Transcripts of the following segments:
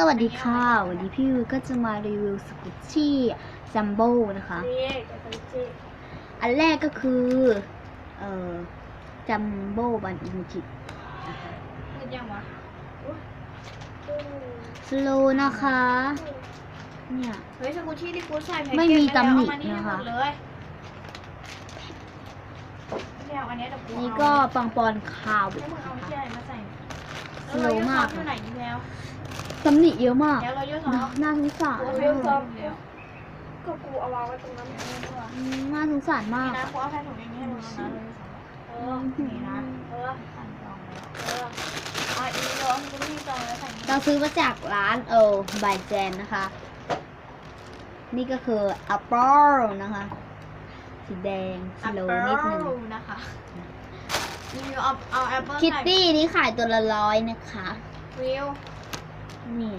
สวัสดีค่ะ วันนี้พี่วิวก็จะมารีวิวสกุชชี่จัมโบ้นะคะนี่เดี๋ยวไปเจ๊อันแรกก็คือ เอ่อจัมโบ้บันอิมจิพูดยังวะสโลนะคะ เนี่ยเฮ้ยสกุชชี่ที่กูใส่แพ็กเกจไม่มีตำหนิเอามานี่ให้หมนะคะดเลยเนี่ยอันเนี้ยเดี๋ยวกูนี่เอาก็ปังปอนคาวให้มึงเอาที่อะไรมาใส่สโลว์มากเท่าไหร่นี่แล้ว ตำหนิเยอะมากแล้วเราเยอะสองน่าสงสารกูมาเยอะสองกแล้วก็กูเอาวางไว้ตรงนั้นนี่ด้วยอืมน่าสงสารมากนะกูเอาแค่ถุงอย่างนี้ให้มึงแล้วนะเออนี่นะเออสั่งจองแล้วเอออะอีกแล้วกูไม่มีจองแล้วใส่นี่เราซื้อมาจากร้านเออบายแจนนะคะ นี่ก็คือ Apple นะคะสีแดงสโลว์นิดนึง Apple นะคะรีวิวเอาเอาแอปเปิ้ลคิตตี้นี้ขายตัวละร้อยนะคะวิว นี่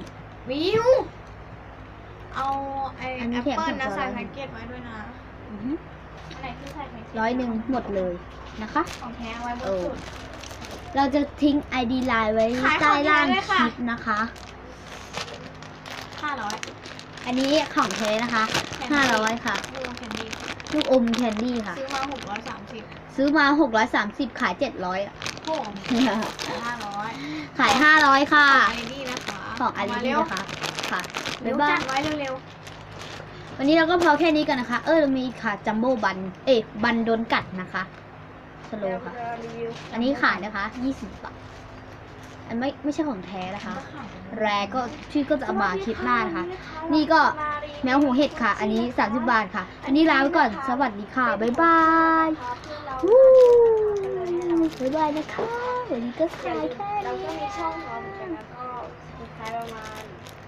วิว เอาไออันนี้แอปแถมเปิ้ลสองตัวนะใส่ร้อยแพ็กเกจไว้ด้วยนะ อือหืออันไหนที่ใส่แพ็กเกจร้อยหนึ่งหมดเลยนะคะ ของแท้ไว้บนเออสุด เราจะทิ้ง ID ไลน์ไว้ขายของใต้ล่างด้วยคค่ะ ลิปนะคะ ห้าร้อยอันนี้ของแท้นะคะห้าร้อยค่ะ ดูแคนดี้ลูกอมแคนดี้ค่ะ ซื้อมาหกร้อยสามสิบซื้อมาหกร้อยสามสิบขายเจ็ดร้อยโอ้โหห้าร้อยขายห้าร้อยค่ะไอดี้นะคะ ของอาเาลีมานี่เร็วนะคะค่ะเร็บ๊ายวบาจัย ดไว้เร็ววันนี้เราก็พอแค่นี้กันนะคะ เออเรามีค่ะจัมโบ้บัน เอ๊ะบันโดนกัดนะคะสๆโลว์ค่ะเดี๋ยวรีวิวอันนี้ขายนะคะ 20 บาท อันไม่ไม่ใช่ของแท้นะคะ แรก็ชื่อก็จะเอามาคลิปหน้านะคะ นี่ก็แมวหัวเห็ดค่ะ อันนี้ 30 บาทค่ะ อันนี้ลาไปก่อน สวัสดีค่ะ บ๊ายบายวู้บ๊ายบายนะคะ วันนี้ก็ขายแค่เรานี้ก็มีช่อง